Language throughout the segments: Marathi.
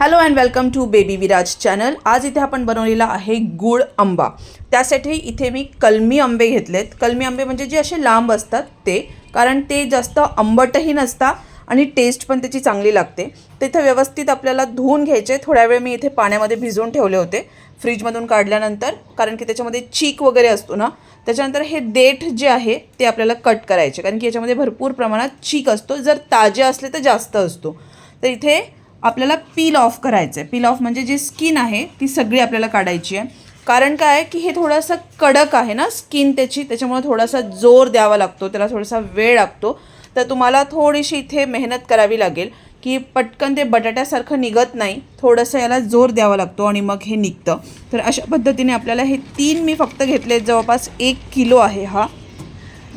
Hello and welcome to baby Viraj channel आज इथे आपण बनवलेला आहे गुळ आंबा. त्यासाठी इथे मी कलमी आंबे घेतलेत. कलमी आंबे म्हणजे जे असे लांब असतात ते कारण ते जास्त आंबटही नसतात आणि टेस्ट पण त्याची चांगली लागते. तर व्यवस्थित आपल्याला धुवून घ्यायचे. थोड्या वेळ मी इथे पाण्यामध्ये भिजवून ठेवले होते फ्रीजमधून काढल्यानंतर कारण की त्याच्यामध्ये चीक वगैरे असतो ना त्याच्यानंतर हे देठ जे आहे ते आपल्याला कट करायचे. कारण की याच्यामध्ये भरपूर प्रमाणात चीक असतो. जर ताजे असले तर जास्त असतो. तर इथे आपल्याला पील ऑफ करायचं आहे पील ऑफ म्हणजे जी स्किन आहे ती सगळी आपल्याला काढायची आहे. कारण काय आहे की हे थोडंसं कडक आहे ना स्किन त्याची त्याच्यामुळे थोडासा जोर द्यावा लागतो त्याला थोडासा वेळ लागतो. तर तुम्हाला थोडीशी इथे मेहनत करावी लागेल की पटकन ते बटाट्यासारखं निघत नाही. थोडंसं याला जोर द्यावा लागतो आणि मग हे निघतं. तर अशा पद्धतीने आपल्याला हे तीन मी फक्त घेतले जवळपास एक किलो आहे हा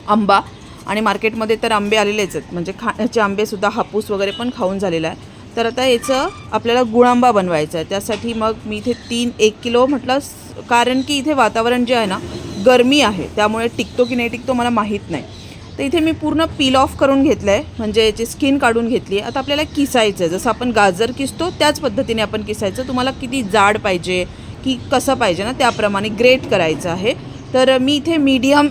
आंबा. आणि मार्केटमध्ये तर आंबे आलेलेच आहेत. म्हणजे खाण्याचे आंबेसुद्धा हापूस वगैरे पण खाऊन झालेला आहे. तर आता याचं आपल्याला गुळांबा बनवायचा आहे. त्यासाठी मग मी इथे तीन एक किलो म्हटलं कारण की इथे वातावरण जे आहे ना गरमी आहे. त्यामुळे टिकतो की नाही टिकतो मला माहीत नाही. तर इथे मी पूर्ण पील ऑफ करून घेतलं आहे म्हणजे याची स्किन काढून घेतली आहे. आता आपल्याला किसायचं आहे जसं आपण गाजर किसतो त्याच पद्धतीने आपण किसायचं. तुम्हाला किती जाड पाहिजे की कसं पाहिजे ना त्याप्रमाणे ग्रेट करायचं आहे. तर मी इथे मीडियम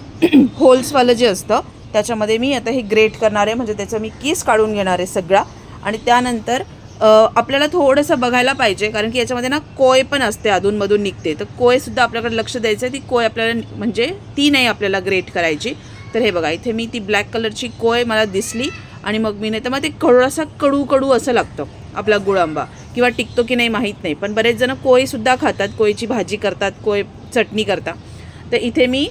होल्सवालं जे असतं त्याच्यामध्ये मी आता हे ग्रेट करणार आहे. म्हणजे त्याचं मी किस काढून घेणार आहे सगळा. आणि त्यानंतर आपल्याला थोडंसं बघायला पाहिजे कारण की याच्यामध्ये ना कोय पण असते अधूनमधून निघते. तर कोयसुद्धा आपल्याकडे लक्ष द्यायचं आहे ती कोय आपल्याला म्हणजे ती नाही आपल्याला ग्रेट करायची. तर हे बघा इथे मी ती ब्लॅक कलरची कोय मला दिसली आणि मग मी नाही तर मग ते थोडासा कडू कडू असं लागतं आपला गुळांबा. किंवा टिकतो की नाही माहीत नाही पण बरेच जण कोयसुद्धा खातात कोयची भाजी करतात कोय चटणी करतात तर इथे मी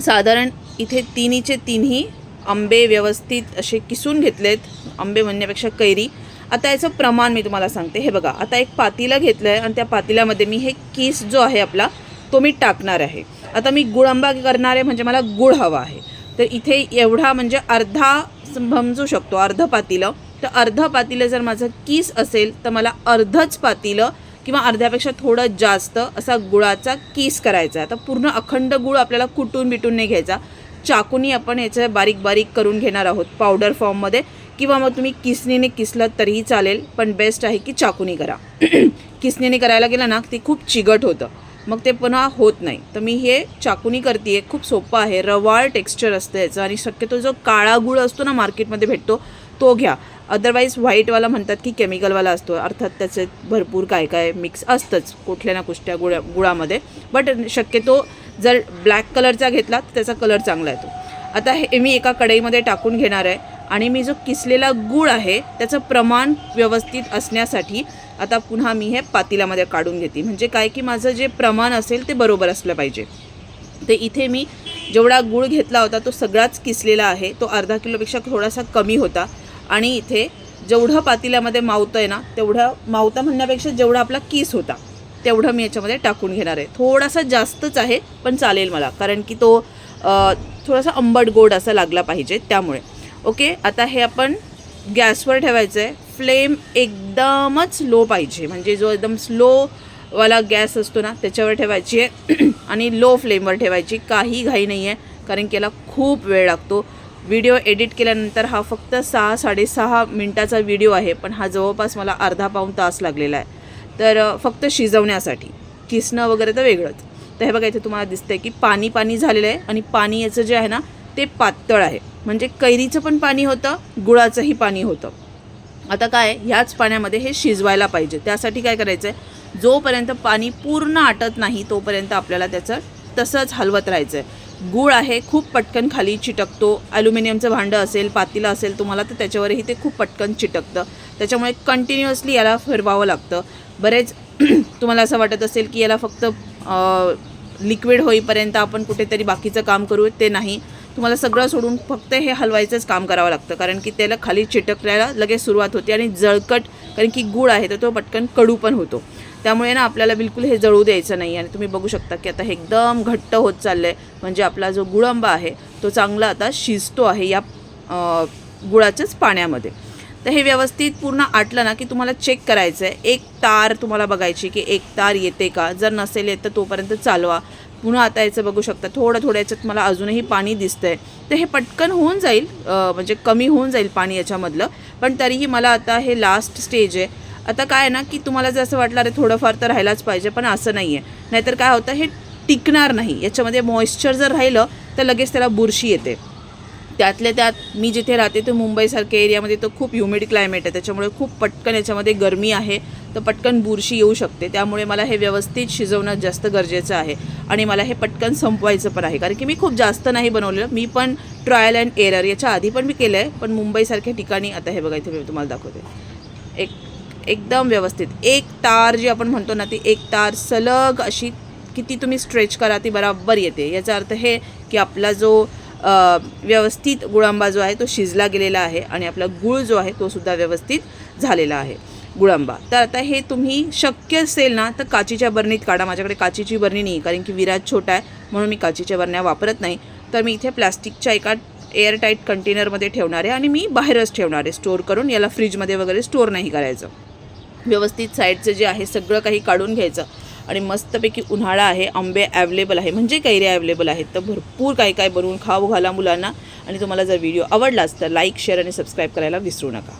साधारण इथे तिन्हीचे तिन्ही आंबे व्यवस्थित असे किसून घेतलेत आंबे म्हणण्यापेक्षा कैरी. आता याचं प्रमाण मी तुम्हाला सांगते. हे बघा आता एक पातीला घेतलं आहे आणि त्या पातीलामध्ये मी हे किस जो आहे आपला तो मी टाकणार आहे. आता मी गुळ आंबा करणार आहे म्हणजे मला गुळ हवा आहे. तर इथे एवढा म्हणजे अर्धा समजू शकतो अर्ध पातीलं. तर अर्ध पातीलं जर माझं किस असेल तर मला अर्धच पातीलं किंवा अर्ध्यापेक्षा थोडं जास्त असा गुळाचा किस करायचा आहे. आता पूर्ण अखंड गुळ आपल्याला कुटून बिटून नाही घ्यायचा. चाकूनी आपण याचं बारीक बारीक करून घेणार आहोत पावडर फॉर्ममध्ये किंवा मग तुम्ही किसनीने किसलं तरीही चालेल पण बेस्ट आहे की चाकूनी करा. किसनीने करायला गेलं ना ते खूप चिगट होतं. मग ते पुन्हा होत नाही. तर मी हे चाकूनी करते खूप सोपं आहे. रवाळ टेक्स्चर असतं याचं आणि शक्यतो जो काळा गुळ असतो ना मार्केटमध्ये भेटतो तो घ्या. अदरवाईज व्हाईटवाला म्हणतात की केमिकलवाला असतो. अर्थात त्याचे भरपूर काय काय मिक्स असतंच कुठल्या ना कुठल्या गुळा गुळामध्ये. बट शक्यतो जर ब्लॅक कलरचा घेतला तर त्याचा कलर चांगला येतो. आता हे मी एका कढईमध्ये टाकून घेणार आहे. आणि मी जो किसलेला गूळ आहे त्याचं प्रमाण व्यवस्थित असण्यासाठी आता पुन्हा मी हे पातीलामध्ये काढून घेते. म्हणजे काय की माझं जे प्रमाण असेल ते बरोबर असलं पाहिजे. तर इथे मी जेवढा गूळ घेतला होता तो सगळाच किसलेला आहे. तो अर्धा किलोपेक्षा थोडासा कमी होता. आणि इथे जेवढं पातेल्यामध्ये मावतं आहे ना तेवढं मावता म्हणण्यापेक्षा जेवढा आपला किस होता तेवढं मी याच्यामध्ये टाकून घेणार आहे. थोडासा जास्तच आहे पण चालेल मला कारण की तो थोडासा आंबट गोड असा लागला पाहिजे त्यामुळे. ओके आता हे आपण गॅसवर ठेवायचं आहे फ्लेम एकदमच लो पाहिजे म्हणजे जो एकदम स्लोवाला गॅस असतो ना त्याच्यावर ठेवायची आहे. आणि लो फ्लेमवर ठेवायची काही घाई नाही आहे कारण की याला खूप वेळ लागतो. व्हिडिओ एडिट केल्यानंतर हा फक्त सहा साडेसहा मिनटाचा व्हिडिओ आहे पण हा जवळपास मला अर्धा पाऊण तास लागलेला आहे. तर फक्त शिजवण्यासाठी. किसणं वगैरे तर वेगळंच. तर हे बघा इथे तुम्हाला दिसतंय की पाणी पाणी झालेलं आहे आणि पाणी याचं जे आहे ना ते पातळ आहे. म्हणजे कैरीचं पण पाणी होतं गुळाचंही पाणी होतं. आता काय ह्याच पाण्यामध्ये हे शिजवायला पाहिजे. त्यासाठी काय करायचं आहे जोपर्यंत पाणी पूर्ण आटत नाही तोपर्यंत आपल्याला त्याचं तसंच हलवत राहायचं आहे गूळ आहे खूप पटकन खाली चिटकतो. ॲल्युमिनियमचं भांडं असेल पातेलं असेल तुम्हाला तर त्याच्यावरही ते खूप पटकन चिटकतं. त्याच्यामुळे कंटिन्युअसली याला फिरवावं लागतं. बरेच तुम्हाला असं वाटत असेल की याला फक्त लिक्विड होईपर्यंत आपण कुठेतरी बाकीचं काम करू ते नाही. तुम्हाला सगळं सोडून फक्त हे हलवायचंच काम करावं लागतं. कारण की त्याला खाली चिटकल्याला लगेच सुरुवात होते आणि जळकट कारण की गूळ आहे तर तो पटकन कडू पण होतो. त्यामुळे ना आपल्याला बिलकुल हे जळू द्यायचं नाही. आणि तुम्ही बघू शकता की आता हे एकदम घट्ट होत चाललं आहे म्हणजे आपला जो गुळंबा आहे तो चांगला आता शिजतो आहे या गुळाच्याच पाण्यामध्ये. तर हे व्यवस्थित पूर्ण आटलं ना की तुम्हाला चेक करायचं आहे एक तार तुम्हाला बघायची की एक तार येते का? जर नसेल येत तर तोपर्यंत चालवा. पुन्हा आता याचं बघू शकता. थोडं थोडं याच्यात मला अजूनही पाणी दिसतं आहे तर हे पटकन होऊन जाईल. म्हणजे कमी होऊन जाईल पाणी याच्यामधलं. पण तरीही मला आता हे लास्ट स्टेज आहे. आता काय आहे ना की तुम्हाला जर असं वाटलं अरे थोडंफार तर राहायलाच पाहिजे पण असं नाही आहे नाहीतर काय होतं हे टिकणार नाही. याच्यामध्ये मॉइश्चर जर राहिलं तर लगेच त्याला बुरशी येते. त्यातल्या त्यात मी जिथे राहते तो मुंबईसारख्या एरियामध्ये तर खूप ह्युमिड क्लायमेट आहे. त्याच्यामुळे खूप पटकन याच्यामध्ये गरमी आहे. तर पटकन बुरशी येऊ शकते. त्यामुळे मला हे व्यवस्थित शिजवणं जास्त गरजेचं आहे. आणि मला हे पटकन संपवायचं पण आहे. कारण की मी खूप जास्त नाही बनवलेलं. मी पण ट्रायल अँड एरर याच्या आधी पण मी केलं आहे पण मुंबईसारख्या ठिकाणी आता हे बघा इथे मी तुम्हाला दाखवते. एक एकदम व्यवस्थित. एक तार जी आपण म्हणतो ना ती एक तार सलग अशी किती तुम्ही स्ट्रेच करा ती बराबर येते. याचा अर्थ हे की आपला जो व्यवस्थित गुळांबा जो आहे तो शिजला गेलेला आहे आणि आपला गुळ जो आहे तो सुद्धा व्यवस्थित झालेला आहे गुळांबा. तर आता हे तुम्ही शक्य असेल ना तर काचीच्या बरणीत काढा. माझ्याकडे काचीची बरणी नाही कारण की विराज छोटा आहे म्हणून मी काचीच्या बरण्या वापरत नाही. तर मी इथे प्लास्टिकच्या एका एअरटाईट कंटेनरमध्ये ठेवणार आहे आणि मी बाहेरच ठेवणार आहे स्टोअर करून. याला फ्रीजमध्ये वगैरे स्टोअर नाही करायचं. व्यवस्थित साईडचं जे आहे सगळं काही काढून घ्यायचं. आणि मस्तपैकी उन्हाळा आहे आंबे ॲवेलेबल आहे. म्हणजे कैऱ्या ॲवेलेबल आहेत. तर भरपूर काय काय बनवून खाऊ घाला मुलांना. आणि तुम्हाला जर व्हिडिओ आवडलाच तर लाईक शेअर आणि सबस्क्राईब करायला विसरू नका.